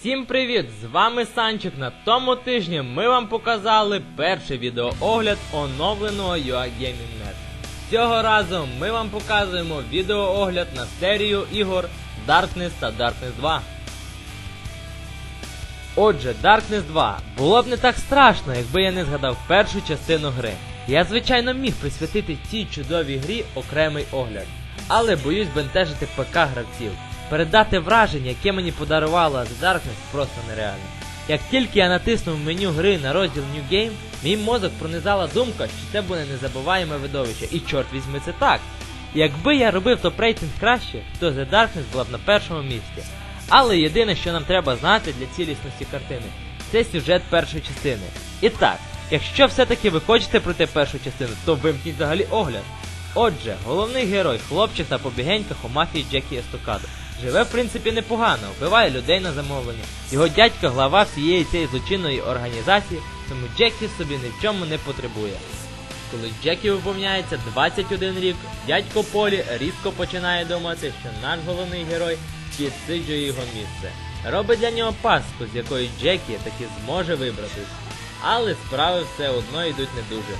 Всім привіт! З вами Санчик. На тому тижні ми вам показали перший відеоогляд оновленого UA Gaming Net. Цього разу ми вам показуємо відеоогляд на серію ігор Darkness та Darkness 2. Отже, Darkness 2 було б не так страшно, якби я не згадав першу частину гри. Я, звичайно, міг присвятити цій чудовій грі окремий огляд, але боюсь бентежити ПК гравців. Передати враження, яке мені подарувала The Darkness, просто нереально. Як тільки я натиснув меню гри на розділ New Game, мій мозок пронизала думка, що це буде незабуваєме видовище, і чорт візьми це так. Якби я робив топ-рейтинг краще, то The Darkness була б на першому місці. Але єдине, що нам треба знати для цілісності картини, це сюжет першої частини. І так, якщо все-таки ви хочете пройти першу частину, то вимкніть взагалі огляд. Отже, головний герой, хлопчик та побігеньках у мафії Джекі Естокадо. Живе, в принципі, непогано, вбиває людей на замовлення. Його дядько глава всієї цієї злочинної організації, тому Джекі собі ні в чому не потребує. Коли Джекі виповняється 21 рік, дядько Полі різко починає думати, що наш головний герой підсиджує його місце. Робить для нього паску, з якої Джекі таки зможе вибратись. Але справи все одно йдуть не дуже.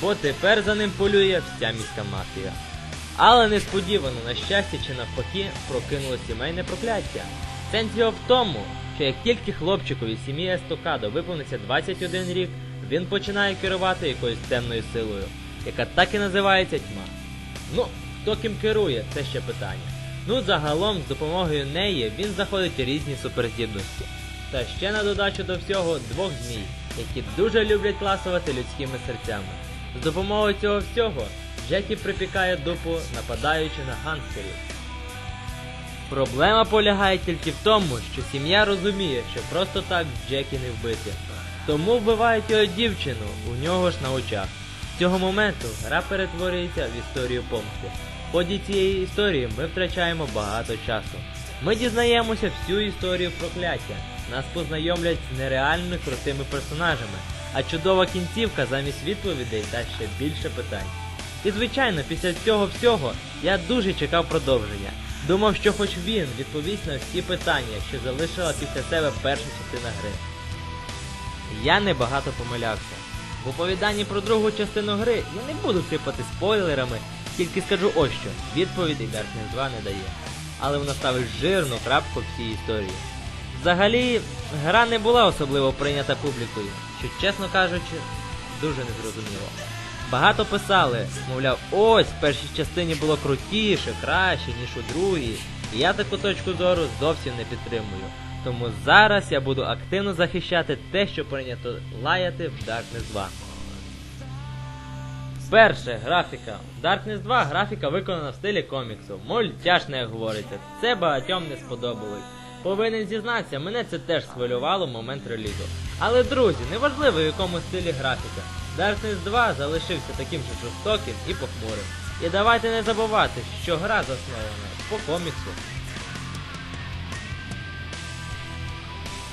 Бо тепер за ним полює вся міська мафія. Але несподівано, на щастя чи навпаки, прокинуло сімейне прокляття. Сенс його в тому, що як тільки хлопчикові сім'ї Естокадо виповниться 21 рік, він починає керувати якоюсь темною силою, яка так і називається тьма. Ну, хто ким керує, це ще питання. Ну, загалом, з допомогою неї він знаходить різні суперздібності. Та ще на додачу до всього двох змій, які дуже люблять ласувати людськими серцями. З допомогою цього всього Джекі припікає дупу, нападаючи на гангстерів. Проблема полягає тільки в тому, що сім'я розуміє, що просто так Джекі не вбити. Тому вбивають його дівчину у нього ж на очах. З цього моменту гра перетворюється в історію помсти. В ході цієї історії ми втрачаємо багато часу. Ми дізнаємося всю історію прокляття. Нас познайомлять з нереально крутими персонажами, а чудова кінцівка замість відповідей дасть ще більше питань. І звичайно, після цього всього я дуже чекав продовження. Думав, що хоч він відповість на всі питання, що залишила після себе перша частина гри. Я небагато помилявся. В оповіданні про другу частину гри я не буду сипати спойлерами, тільки скажу ось що, відповідей Darkness 2 не дає. Але вона ставить жирну крапку в цій історії. Взагалі, гра не була особливо прийнята публікою, що, чесно кажучи, дуже незрозуміло. Багато писали, мовляв, ось в першій частині було крутіше, краще, ніж у другій. І я таку точку зору зовсім не підтримую. Тому зараз я буду активно захищати те, що прийнято лаяти в Darkness 2. Перше, графіка. Darkness 2 графіка виконана в стилі коміксу. Мультяшне, як говориться. Це багатьом не сподобалось. Повинен зізнатися, мене це теж схвилювало в момент релізу. Але друзі, неважливо в якому стилі графіка. Darkness 2 залишився таким же жорстоким і похмурим. І давайте не забувати, що гра заснована по коміксу.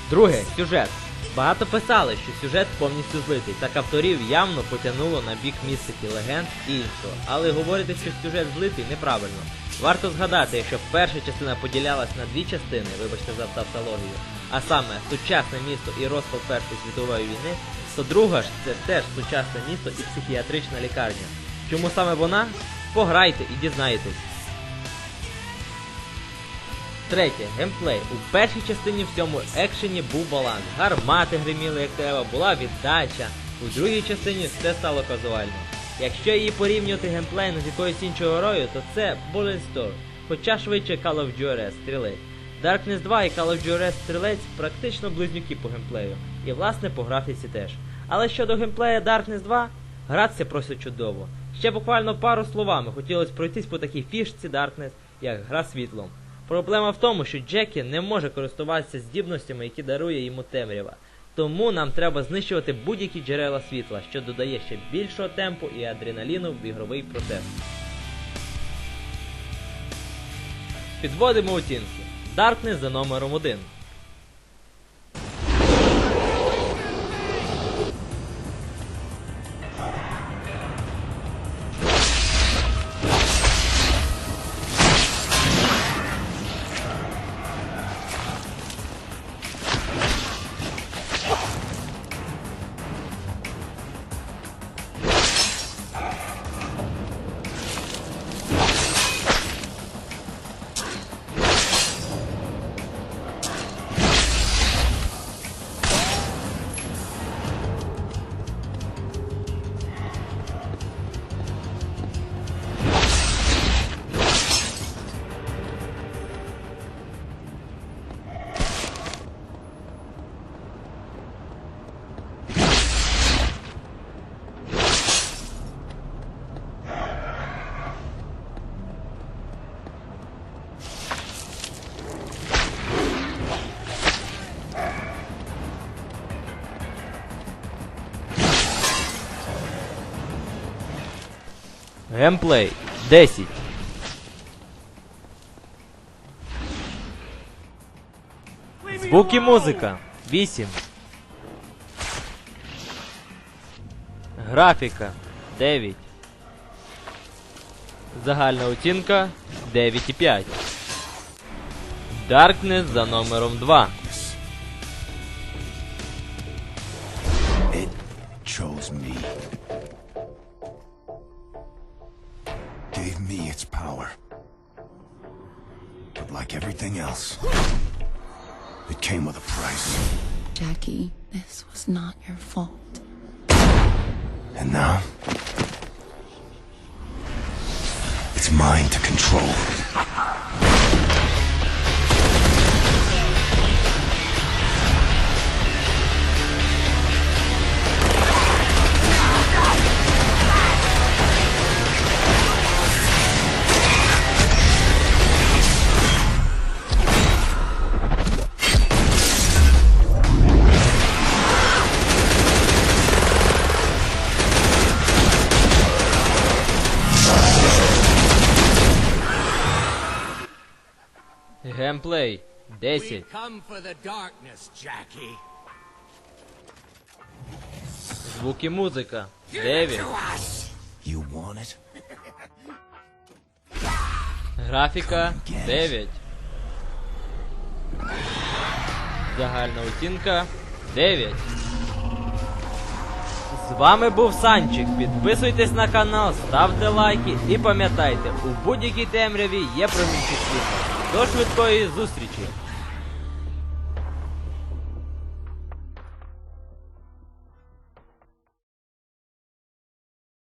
Друге, сюжет. Багато писали, що сюжет повністю злитий, так авторів явно потягнуло на бік містики легенд і іншого. Але говорити, що сюжет злитий, неправильно. Варто згадати, якщо перша частина поділялась на дві частини, вибачте за тавтологію, а саме сучасне місто і розпал Першої світової війни, то друга ж це теж сучасне місто і психіатрична лікарня. Чому саме вона? Пограйте і дізнаєтесь. Третє, геймплей. У першій частині в цьому екшені був баланс. Гармати гриміли як треба, була віддача. У другій частині все стало казуально. Якщо її порівнювати геймплейно з якоюсь іншою грою, то це Bulletstorm, хоча швидше Call of Duty стрілець. Darkness 2 і Call of Duty стрілець практично близнюки по геймплею, і власне по графіці теж. Але щодо геймплея Darkness 2, гратися просто чудово. Ще буквально пару словами хотілося пройтись по такій фішці Darkness, як гра світлом. Проблема в тому, що Джекі не може користуватися здібностями, які дарує йому темрява. Тому нам треба знищувати будь-які джерела світла, що додає ще більшого темпу і адреналіну в ігровий процес. Підводимо оцінки. Darkness за номером 1. Геймплей 10. Звук і музика 8. Графіка 9. Загальна оцінка 9,5. Darkness за номером 2. Like everything else, it came with a price. Jackie, this was not your fault. And now, it's mine to control. Геймплей 10. We come for the darkness, Jackie. Звук і музика 9. You want it? Графіка 9. Загальна оцінка 9. З вами був Санчик. Підписуйтесь на канал, ставте лайки і пам'ятайте, у будь-якій темряві є промінчик світла. До швидкої зустрічі!